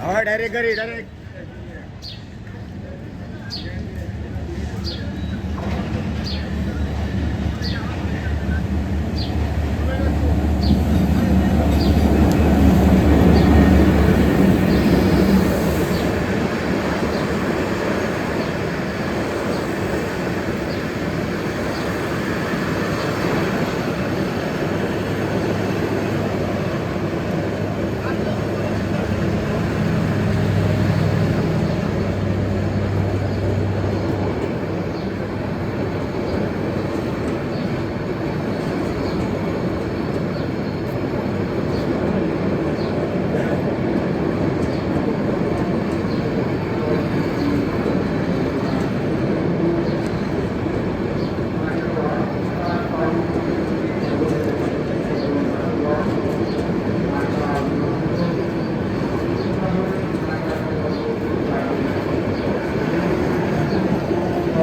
हा डायरेक्ट घरी डायरेक्ट